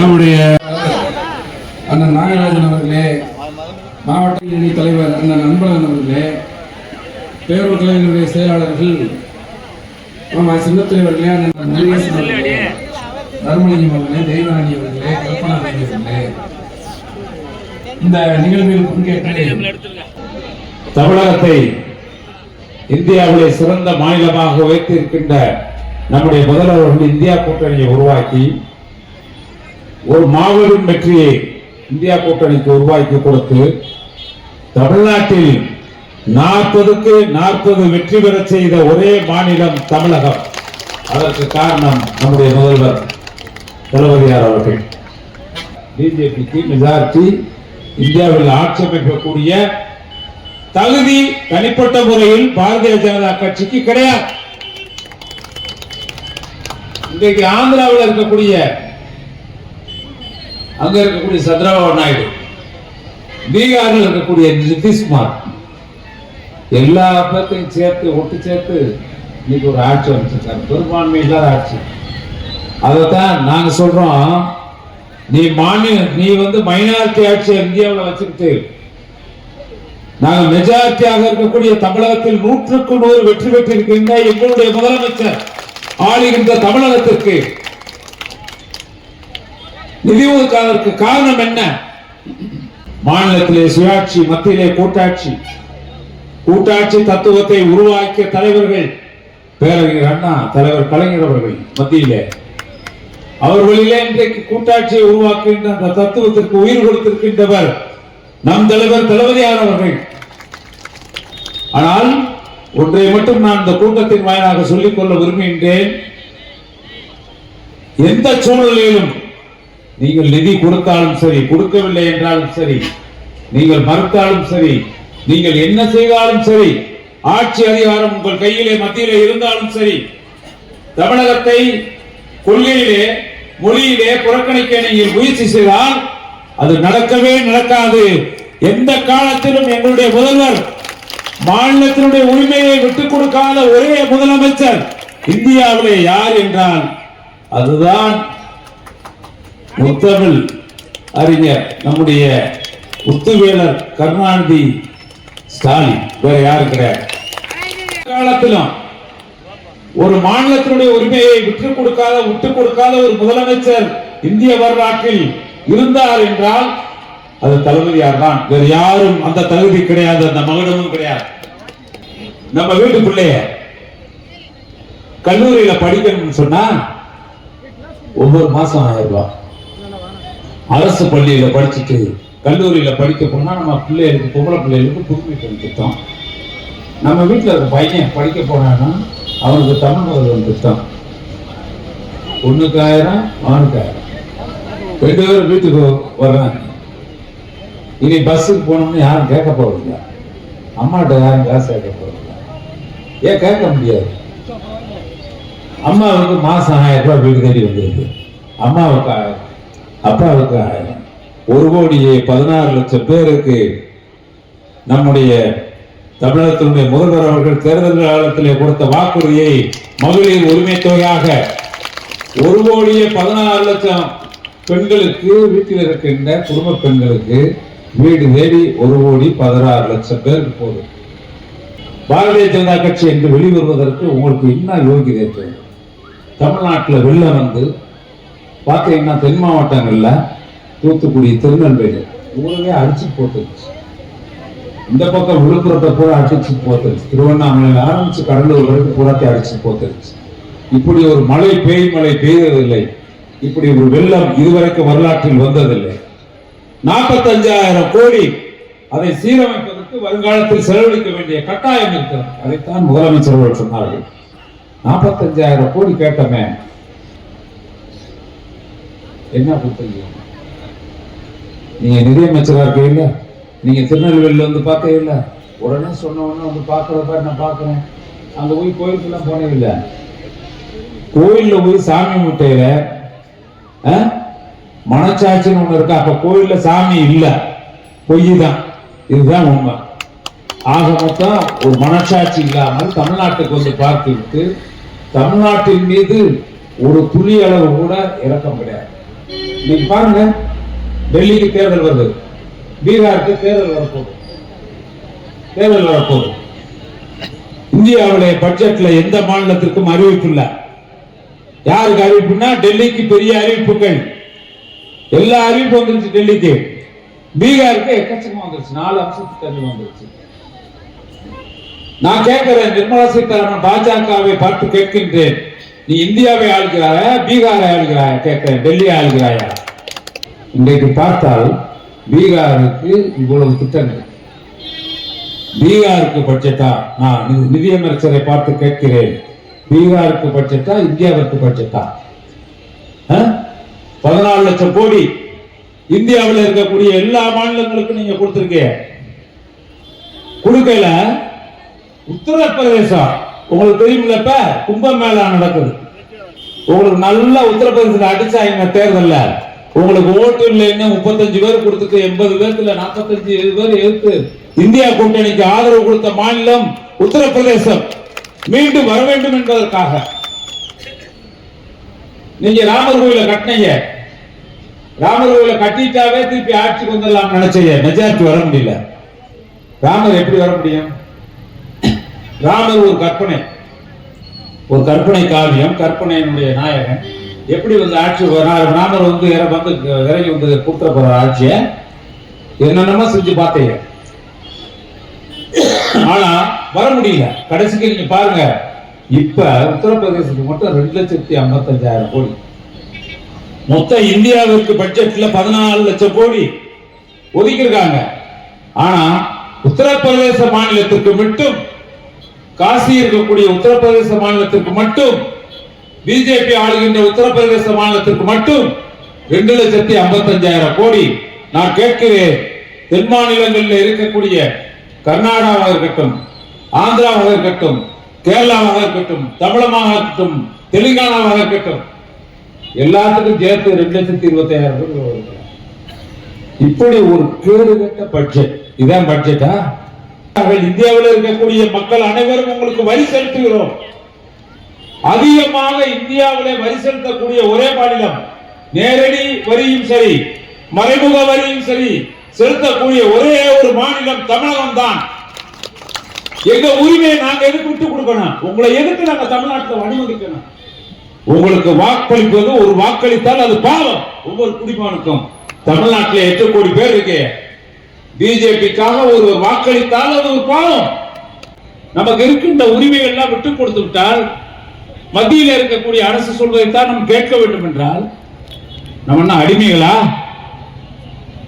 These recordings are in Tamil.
நம்முடைய அண்ணன் நாகராஜன் அவர்களே மாவட்ட இணை தலைவர் அண்ணன் அன்பழகன் அவர்களே பேரூர் கலைஞருடைய செயலாளர்கள் சின்ன தலைவர்களே அண்ணன் முருகேசன் அவர்களே தர்மலிங்கம் அவர்களே தெய்வராணி அவர்களே கல்பனா அவர்களே. இந்த நிகழ்வில் பங்கேற்று தமிழகத்தை இந்தியாவிலே சிறந்த மாநிலமாக வைத்திருக்கின்ற நம்முடைய முதல்வர்கள் இந்தியா கூட்டணியை உருவாக்கி ஒரு மாபெரும் வெற்றியை இந்தியா கூட்டணிக்கு உருவாக்கி கொடுத்து தமிழ்நாட்டில் நாற்பதுக்கு நாற்பது வெற்றி பெற செய்த ஒரே மாநிலம் தமிழகம். அதற்கு காரணம் நம்முடைய முதல்வர் தளபதியார் அவர்கள். பிஜேபிக்கு மெஜாரிட்டி இந்தியாவில் ஆட்சி அமைக்கக்கூடிய தகுதி தனிப்பட்ட முறையில் பாரதிய ஜனதா கட்சிக்கு கிடையாது. இன்றைக்கு ஆந்திராவில் இருக்கக்கூடிய அங்க இருக்கக்கூடிய சந்திரபாபு நாயுடு. பீகாரில் இருக்கக்கூடிய நிதிஷ்குமார் எல்லா பேர்த்தையும் சேர்த்து ஒட்டு சேர்த்து இன்னைக்கு ஒரு ஆட்சி அமைச்சிருக்காரு. பெரும்பான்மை இல்லாத ஆட்சி. அதைத்தான் நாங்க சொல்றோம். நீ மாநில நீ வந்து மைனாரிட்டி ஆட்சியை இந்தியாவில் வச்சுக்கிட்டு நாங்கள் மெஜாரிட்டியாக இருக்கக்கூடிய தமிழகத்தில் நூற்றுக்கு நூறு வெற்றி பெற்றிருக்கின்ற எங்களுடைய முதலமைச்சர் ஆளுகின்ற தமிழகத்திற்கு நிதி ஒதுக்காததற்கு காரணம் என்ன? மாநிலத்திலே சுயாட்சி மத்தியிலே கூட்டாட்சி. கூட்டாட்சி தத்துவத்தை உருவாக்கிய தலைவர்கள் பேரறிஞர் அண்ணா தலைவர் கலைஞர் அவர்கள் மத்தியிலே. அவர்களிலே இன்றைக்கு கூட்டாட்சியை உருவாக்குகின்ற அந்த தத்துவத்திற்கு உயிர் கொடுத்திருக்கின்றவர் நம் தலைவர் தளபதியார் அவர்கள். ஆனால் ஒன்றை மட்டும் நான் இந்த கூட்டத்தின் வாயிலாக சொல்லிக் கொள்ள விரும்புகின்றேன். எந்த சூழ்நிலையிலும் நீங்கள் நிதி கொடுத்தாலும் சரி கொடுக்கவில்லை என்றாலும் சரி நீங்கள் மறுத்தாலும் சரி நீங்கள் என்ன செய்தாலும் சரி ஆட்சி அதிகாரம் உங்கள் கையிலே மத்தியிலே இருந்தாலும் சரி தமிழகத்தை கொள்கையிலே மொழியிலே புறக்கணிக்க நீங்கள் முயற்சி செய்தால் அது நடக்கவே நடக்காது. எந்த காலத்திலும் எங்களுடைய முதல்வர் மாநிலத்தினுடைய உரிமையை விட்டுக் கொடுக்காத ஒரே முதலமைச்சர் இந்தியாவிலே யார் என்றால் அதுதான் முத்தமிழ் அறிஞர் நம்முடைய முத்துவேலர் கருணாநிதி ஸ்டாலின். வேற யாரும் கிடையாது. காலத்திலும் ஒரு மாநிலத்தினுடைய உரிமையை விட்டுக் கொடுக்காத விட்டுக் கொடுக்காத ஒரு முதலமைச்சர் இந்திய வரலாற்றில் இருந்தார் என்றால் அது தளபதியார் தான். வேறு யாரும் அந்த தகுதி கிடையாது அந்த மகனமும் கிடையாது. நம்ம வீட்டு பிள்ளைய கல்லூரியில படிக்கணும்னு சொன்னா ஒவ்வொரு மாசம் ஆயிரம் ரூபாய். அரசு பள்ளியில படிச்சுட்டு கல்லூரியில படிக்க போனா நம்ம பிள்ளைகளுக்கு பொம்பளை பிள்ளைகளுக்கு புதுமை திட்டம் நம்ம வீட்டுல ஒரு பையன் படிக்க போனான்னா அவனுக்கு தமிழ் முதல்வன் திட்டம் ஒண்ணுக்கு ஆயிரம் அவனுக்கு ஆயிரம் ரெண்டு பேரும் வீட்டுக்கு வர்றாங்க. இனி பஸ்ஸுக்கு போனோம்னு யாரும் கேட்க போறதில்ல. அம்மாட்ட யாரும் காசு கேட்க போறதில்ல. ஏன் கேட்க முடியாது? அம்மாவுக்கு மாசம் ஆயிரம் ரூபாய் வீடு தேடி வந்துருக்கு. அம்மாவுக்கு அப்ப அவங்க ஒரு கோடியே பதினாறு லட்சம் பேருக்கு நம்முடைய தமிழகத்தினுடைய முதல்வர் அவர்கள் தேர்தல் காலத்திலே கொடுத்த வாக்குறுதியை மகளிர் உரிமை தொகையாக ஒரு கோடியே பதினாறு லட்சம் பெண்களுக்கு வீட்டில் இருக்கின்ற குடும்ப பெண்களுக்கு வீடு தேடி ஒரு கோடி பதினாறு லட்சம் பேருக்கு போதும் பாரதிய ஜனதா கட்சி என்று வெளிவருவதற்கு உங்களுக்கு என்ன யோகிதை தேவை? தமிழ்நாட்டில் வெளில வந்து பார்த்தீங்கன்னா தென் மாவட்டங்கள்ல தூத்துக்குடி திருநெல்வேலி ஊரவே அடிச்சு போட்டுருச்சு. இந்த பக்கம் விழுப்புரத்தை பூரா அடிச்சு போத்துருச்சு திருவண்ணாமலையில் ஆரம்பிச்சு கடலூர் வரைக்கும் பூராத்தை அடிச்சு போத்துருச்சு இப்படி ஒரு மழை பெய் மழை பெய்ததில்லை. இப்படி ஒரு வெள்ளம் இதுவரைக்கும் வரலாற்றில் வந்ததில்லை. நாற்பத்தஞ்சாயிரம் கோடி அதை சீரமைப்பதற்கு வருங்காலத்தில் செலவழிக்க வேண்டிய கட்டாயம் இருக்கிறது. அதைத்தான் முதலமைச்சர் சொன்னார்கள். நாற்பத்தஞ்சாயிரம் கோடி கேட்டமே. என்ன கொடுத்தீங்க நீங்க நிதியமைச்சராக இருக்கீங்க நீங்க திருநெல்வேலியில வந்து பார்த்தே உடனே சொன்ன உடனே வந்து பார்க்குறப்ப நான் பார்க்குறேன். அங்க போய் கோயிலுக்கெல்லாம் போனே இல்ல. கோயில்ல போய் சாமி முட்டையில மனச்சாட்சின்னு ஒண்ணு இருக்கா? அப்ப கோயில்ல சாமி இல்ல. பொய் தான் இதுதான் உண்மை. ஆக மொத்தம் ஒரு மனச்சாட்சி இல்லாமல் தமிழ்நாட்டுக்கு வந்து பார்த்துவிட்டு தமிழ்நாட்டின் மீது ஒரு துளி அளவு கூட இறக்கம் கிடையாது. இன்னைக்கு பாருங்க டெல்லிக்கு தேர்தல் வருது. பீகாருக்கு தேர்தல் வரப்போகுது. தேர்தல் வரப்போகுது. இந்தியாவுடைய பட்ஜெட்ல எந்த மாநிலத்திற்கும் அறிவிப்பு இல்லை. யாருக்கு அறிவிப்புனா டெல்லிக்கு பெரிய அறிவிப்புகள். எல்லா அறிவிப்பு வந்துருச்சு டெல்லிக்கு. பீகாருக்கு எக்கச்சக்கம் வந்துருச்சு. நாலு அம்சத்துக்கு தண்ணி வந்துருச்சு. நான் கேட்கிறேன் நிர்மலா சீதாராமன் பாஜகவை பார்த்து கேட்கின்றேன். நீ இந்தியாவை ஆளுகிறாயா பீகாரை ஆளுகிறாயா கேட்கிறேன் டெல்லியை ஆளுகிறாயா? இன்றைக்கு பார்த்தால் பீகாருக்கு இவ்வளவு திட்டங்கள். பீகாருக்கு பட்ஜெட்டா? நான் நிதியமைச்சரை பார்த்து கேட்கிறேன். பீகாருக்கு பட்ஜெட்டா இந்தியாவிற்கு பட்ஜெட்டா? பதினாலு லட்சம் கோடி. இந்தியாவில் இருக்கக்கூடிய எல்லா மாநிலங்களுக்கும் நீங்க கொடுத்துருக்கீங்க. கொடுக்கல. உத்தரப்பிரதேசம். உங்களுக்கு தெரியுமில்ல இப்ப கும்பமேளா நடக்குது. உங்களுக்கு நல்லா உத்தரப்பிரதேசத்துல அடிச்சாங்க தேர்தல்ல? உங்களுக்கு ஓட்டு இல்லைன்னு முப்பத்தஞ்சு பேர் கொடுத்துட்டு எண்பது பேர்த்துல நாற்பத்தஞ்சு பேர் எதிர்த்து இந்தியா கூட்டணிக்கு ஆதரவு கொடுத்த மாநிலம் உத்தரப்பிரதேசம். மீண்டும் வர வேண்டும் என்பதற்காக. நீங்க ராமர் கோயில கட்டினீங்க. ராமர் கோயில கட்டிட்டாவே திருப்பி ஆட்சிக்கு வந்துடலாம் நினைச்சீங்க. மெஜாரிட்டி வர முடியல. ராமர் எப்படி வர முடியும்? ராமர் ஒரு கற்பனை. ஒரு கற்பனை காவியம் கற்பனையினுடைய நாயகன். எப்படி வந்து ஆட்சி ராமர் வந்து வந்து இறங்கி வந்து கொடுத்துட போற ஆட்சியை. என்னென்னமோ செஞ்சு பார்த்தீங்க. ஆனா வர முடியல. கடைசிக்கு நீங்க பாருங்க. இப்ப உத்தரப்பிரதேசத்துக்கு மட்டும் ரெண்டு லட்சத்தி ஐம்பத்தஞ்சாயிரம் கோடி. மொத்த இந்தியாவிற்கு பட்ஜெட்ல பதினாலு லட்சம் கோடி ஒதுக்கியிருக்காங்க. ஆனா உத்தரப்பிரதேச மாநிலத்திற்கு மட்டும் காசி இருக்கக்கூடிய உத்தரப்பிரதேச மாநிலத்திற்கு மட்டும் பிஜேபி ஆளுகின்ற உத்தரப்பிரதேச மாநிலத்திற்கு மட்டும் ரெண்டு லட்சத்தி ஐம்பத்தஞ்சாயிரம் கோடி நான் கேட்கிறேன். தென் மாநிலங்களில் இருக்கக்கூடிய கர்நாடகாவாக இருக்கட்டும் ஆந்திராவாக இருக்கட்டும் கேரளாவாக இருக்கட்டும் தமிழமாக இருக்கட்டும் தெலுங்கானாவாக இருக்கட்டும் எல்லாத்துக்கும் சேர்த்து ரெண்டு லட்சத்தி இருபத்தி ஆயிரம் இப்படி ஒரு கேடுகட்ட பட்ஜெட் இதான் பட்ஜெட்டா இந்தியாவில் இருக்கக்கூடிய மக்கள் அனைவரும் உங்களுக்கு வரி செலுத்துகிறோம். அதிகமாக இந்தியாவிலே வரி செலுத்தக்கூடிய ஒரே மாநிலம் நேரடி வரியும் சரி மறைமுக வரியும் சரி செலுத்தக்கூடிய ஒரே ஒரு மாநிலம் தமிழகம் தான். எங்க உரிமையை நாங்க எதுக்கு விட்டு கொடுக்கணும்? உங்களை எதுக்கு நாங்க தமிழ்நாட்டில் அனுமதிக்கணும் உங்களுக்கு வாக்களிப்பது ஒரு வாக்களித்தால் அது பாவம். ஒவ்வொரு குடிமகனுக்கும் தமிழ்நாட்டில் எட்டு கோடி பேர் இருக்கு. பிஜேபிக்காக ஒருவர் வாக்களித்தால் அது ஒரு பாவம். நமக்கு இருக்கின்ற உரிமைகள் எல்லாம் விட்டு கொடுத்து விட்டால் மத்தியில் இருக்கக்கூடிய அரசு சொல்வதைத்தான் நாம் கேட்க வேண்டும் என்றால் நம்ம என்ன அடிமைகளா?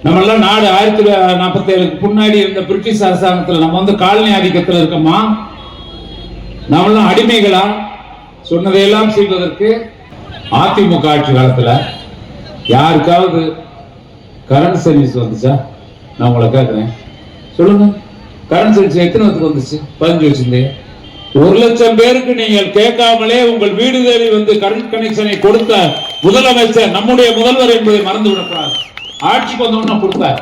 நம்ம எல்லாம் நாடு ஆயிரத்தி நாற்பத்தி ஏழுக்கு முன்னாடி இருந்த பிரிட்டிஷ் அரசாங்கத்தில் நம்ம வந்து காலனி ஆதிக்கத்தில் இருக்கோமா? நாமெல்லாம் அடிமைகளா? சொன்னதையெல்லாம் செய்வதற்கு அதிமுக ஆட்சி காலத்துல யாருக்காவது கரண்ட் சர்வீஸ் வந்துச்சா? நான் உங்களை கேட்குறேன் சொல்லுங்க. கரண்ட் சென்ஸ் எத்தனை பேருக்கு வந்துச்சு? பதினஞ்சு வச்சிருந்தீங்க ஒரு லட்சம் பேருக்கு நீங்கள் கேட்காமலே உங்கள் வீடு தேடி வந்து கரண்ட் கனெக்ஷனை கொடுத்த முதலமைச்சர் நம்முடைய முதல்வர் என்பதை மறந்து விடக்கூடாது. ஆட்சிக்கு வந்தோம்னா கொடுத்தார்.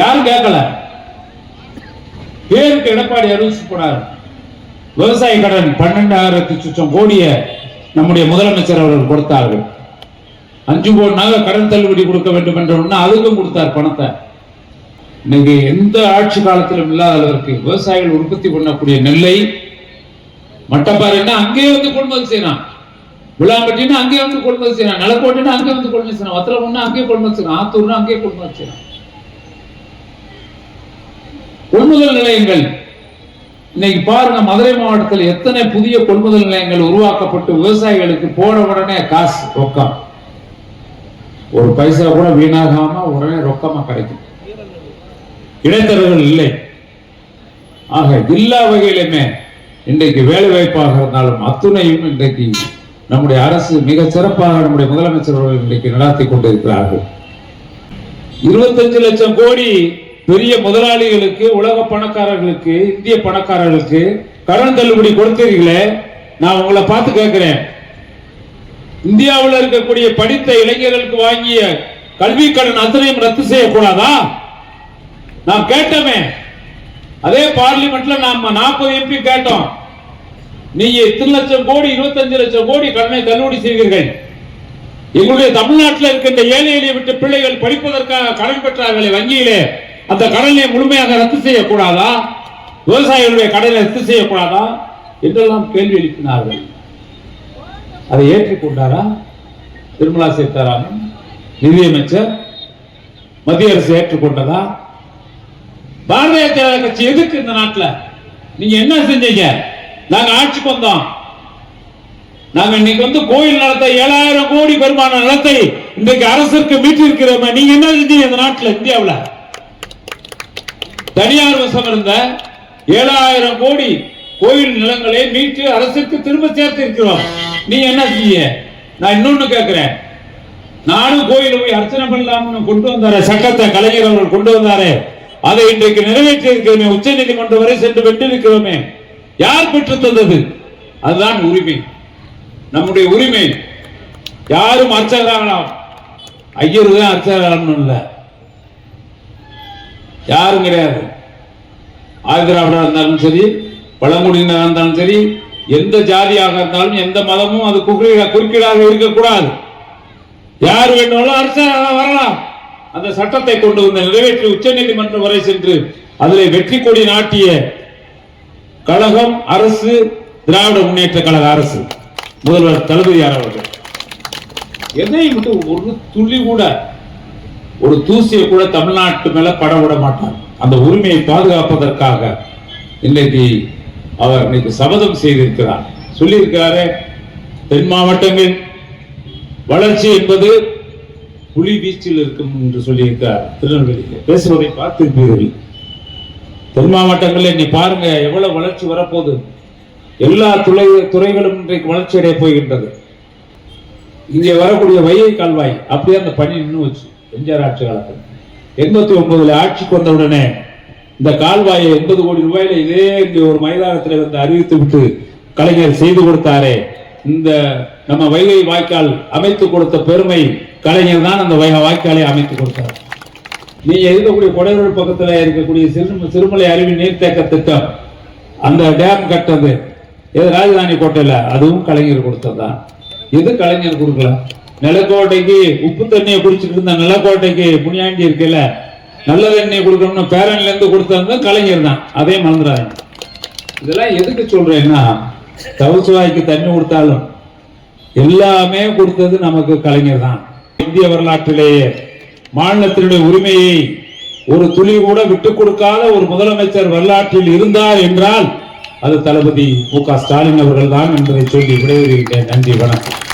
யாரும் கேட்கல. பேருக்கு எடப்பாடி அறிவிச்சு போனார். விவசாய கடன் பன்னெண்டாயிரத்தி சுச்சம் கோடிய நம்முடைய முதலமைச்சர் அவர்கள் கொடுத்தார்கள். அஞ்சு கோடி நகை கடன் தள்ளுபடி கொடுக்க வேண்டும் என்ற ஒண்ணு அதுக்கும் கொடுத்தார் பணத்தை. இன்னைக்கு எந்த ஆட்சி காலத்திலும் இல்லாத அளவிற்கு விவசாயிகள் உற்பத்தி பண்ணக்கூடிய நெல்லை மட்டப்பாறைன்னா அங்கேயே வந்து கொள்முதல் செய்யலாம் விளாம்பட்டினா அங்கேயே வந்து கொள்முதல் செய்யலாம் நிலக்கோட்டைனா அங்கேயே வந்து கொள்முதல் செய்யலாம் ஒன்று அங்கேயே கொள்முதல் செய்யலாம் ஆத்தூர்னா அங்கேயே கொள்முதல் செய்யலாம் கொள்முதல் நிலையங்கள். இன்னைக்கு பாருங்க மதுரை மாவட்டத்தில் எத்தனை புதிய கொள்முதல் நிலையங்கள் உருவாக்கப்பட்டு விவசாயிகளுக்கு போன உடனே காசு ரொக்கம். ஒரு பைசா கூட வீணாகாம உடனே ரொக்கமா கிடைக்கும் இடைத்தரகர்கள் இல்லை. ஆக எல்லா வகையிலுமே இன்றைக்கு வேலை வாய்ப்பாக இருந்தாலும் அத்துணையும் இன்றைக்கு நம்முடைய அரசு மிக சிறப்பாக நம்முடைய முதலமைச்சர் அவர்கள் இன்றைக்கு நடாத்தி கொண்டிருக்கிறார்கள். இருபத்தஞ்சு லட்சம் கோடி பெரிய முதலாளிகளுக்கு உலக பணக்காரர்களுக்கு இந்திய பணக்காரர்களுக்கு கடன் தள்ளுபடி கொடுத்தீர்களே நான் உங்களை பார்த்து கேட்கிறேன். இந்தியாவில் இருக்கக்கூடிய படித்த இளைஞர்களுக்கு வாங்கிய கல்வி கடன் அத்தனையும் ரத்து செய்யக்கூடாதா? நாம் கேட்டோமே. அதே பார்லிமெண்ட்ல நாம நாற்பது எம்பி கேட்டோம். நீங்க இத்தனை லட்சம் கோடி இருபத்தஞ்சு லட்சம் கோடி கடனை தள்ளுபடி செய்வீர்கள். எங்களுடைய தமிழ்நாட்டில் இருக்கின்ற ஏழை எளிய விட்டு பிள்ளைகள் படிப்பதற்காக கடன் பெற்றார்களே வங்கியிலே. அந்த கடனை முழுமையாக ரத்து செய்யக்கூடாதா? விவசாயிகளுடைய கடனை ரத்து செய்யக்கூடாதா? என்றெல்லாம் கேள்வி எழுப்பினார்கள். அதை ஏற்றுக்கொண்டாரா? நிர்மலா சீதாராமன் நிதியமைச்சர் மத்திய அரசு ஏற்றுக்கொண்டதா? பாரதிய ஜனதா கட்சி எதுக்கு இந்த நாட்டுல? நீங்க என்ன செஞ்சீங்க? நாங்க ஆட்சிக்கு வந்தோம். நாங்க இன்னைக்கு வந்து கோயில் நிலத்தை ஏழாயிரம் கோடி பெருமான நிலத்தை இன்றைக்கு அரசுக்கு மீட்டிருக்கிறோமே. நீங்க என்ன செஞ்சீங்க இந்த நாட்டுல இந்தியாவில்? தனியார் வசம் இருந்த ஏழாயிரம் கோடி கோயில் நிலங்களை மீட்டு அரசுக்கு திரும்ப சேர்த்து இருக்கிறோம் நீ என்ன செய்ய? நான் இன்னொன்னு கேட்கிறேன் நானும் கோயில போய் அர்ச்சனை பண்ணலாம்னு கொண்டு வந்தாரே சட்டத்தை கலைஞர் அவர்கள் கொண்டு வந்தாரே. அதை இன்றைக்கு நிறைவேற்றி இருக்கிறோமே உச்ச நீதிமன்றம் வரை சென்று வென்றிருக்கிறோமே. யார் பெற்று தந்தது? அதுதான் உரிமை. நம்முடைய உரிமை. யாரும் அர்ச்சகராகலாம் ஐயர் தான் அர்ச்சகராகணும் இல்லை. யாரும் கிடையாது. ஆதிராவிடா இருந்தாலும் சரி பழங்குடியினராக இருந்தாலும் சரி எந்த ஜாதியாக இருந்தாலும் எந்த மதமும் அது குறுக்கீடா குறுக்கீடாக இருக்கக்கூடாது. யார் வேண்டுமானாலும் அரசாக வரலாம். அந்த சட்டத்தை கொண்டு வந்த நிறைவேற்றி உச்ச நீதிமன்றம் வரை சென்று அதில் வெற்றி கொடி நாட்டிய கழகம் அரசு திராவிட முன்னேற்ற கழக அரசு. முதல்வர் தளபதியார் அவர்கள். எதை விட்டு ஒரு துளி கூட ஒரு தூசியை கூட தமிழ்நாட்டு மேல பட விட மாட்டார். அந்த உரிமையை பாதுகாப்பதற்காக இன்றைக்கு அவர் இன்னைக்கு சபதம் செய்திருக்கிறார். சொல்லியிருக்கிறாரே தென் மாவட்டங்கள் வளர்ச்சி என்பது புலி வீச்சில் இருக்கும் என்று சொல்லியிருக்கிறார். திருநெல்வேலியில். பேசுவதை பார்த்திருப்பீர்கள் தென் மாவட்டங்களில் நீ பாருங்க எவ்வளவு வளர்ச்சி வரப்போகுது. எல்லா துறை துறைகளும் இன்றைக்கு வளர்ச்சி அடைய போகின்றது. இங்கே வரக்கூடிய வையை கால்வாய் அப்படியே அந்த பணி நின்று வச்சு எம்ஜிஆர் ஆட்சி காலத்தில். எண்பத்தி ஒன்பதுல ஆட்சிக்கு வந்த உடனே இந்த கால்வாயை எண்பது கோடி ரூபாயில இதே இங்கே ஒரு மைதானத்தில் வந்து அறிவித்து விட்டு கலைஞர் செய்து கொடுத்தாரே. இந்த நம்ம வைகை வாய்க்கால் அமைத்து கொடுத்த பெருமை கலைஞர் தான் அந்த வைகை வாய்க்காலை அமைத்து கொடுத்தார். நீங்க இருக்கக்கூடிய கொடையூர் பக்கத்துல இருக்கக்கூடிய சிறு சிறுமலை அருவி நீர்த்தேக்க திட்டம் அந்த டேம் கட்டது எது ராஜதானி கோட்டையில் அதுவும் கலைஞர் கொடுத்ததுதான் எது கலைஞர் கொடுக்கல? நிலக்கோட்டைக்கு உப்பு தண்ணியை குடிச்சிட்டு இருந்த நிலக்கோட்டைக்கு புனியாண்டி இருக்குல்ல நல்ல தண்ணியை கொடுக்கணும்னு பேரன்ல இருந்து கொடுத்தது கலைஞர் தான். அதே மறந்துடாதீங்க. இதெல்லாம் எதுக்கு சொல்றேன்னா தவசுவாய்க்கு தண்ணி கொடுத்தாலும் எல்லாமே கொடுத்தது நமக்கு கலைஞர் தான். இந்திய வரலாற்றிலேயே மாநிலத்தினுடைய உரிமையை ஒரு துளி கூட விட்டுக் கொடுக்காத ஒரு முதலமைச்சர் வரலாற்றில் இருந்தார் என்றால் அது தளபதி மு க ஸ்டாலின் அவர்கள் தான் என்பதை சொல்லி விடைபெறுகின்றேன். நன்றி வணக்கம்.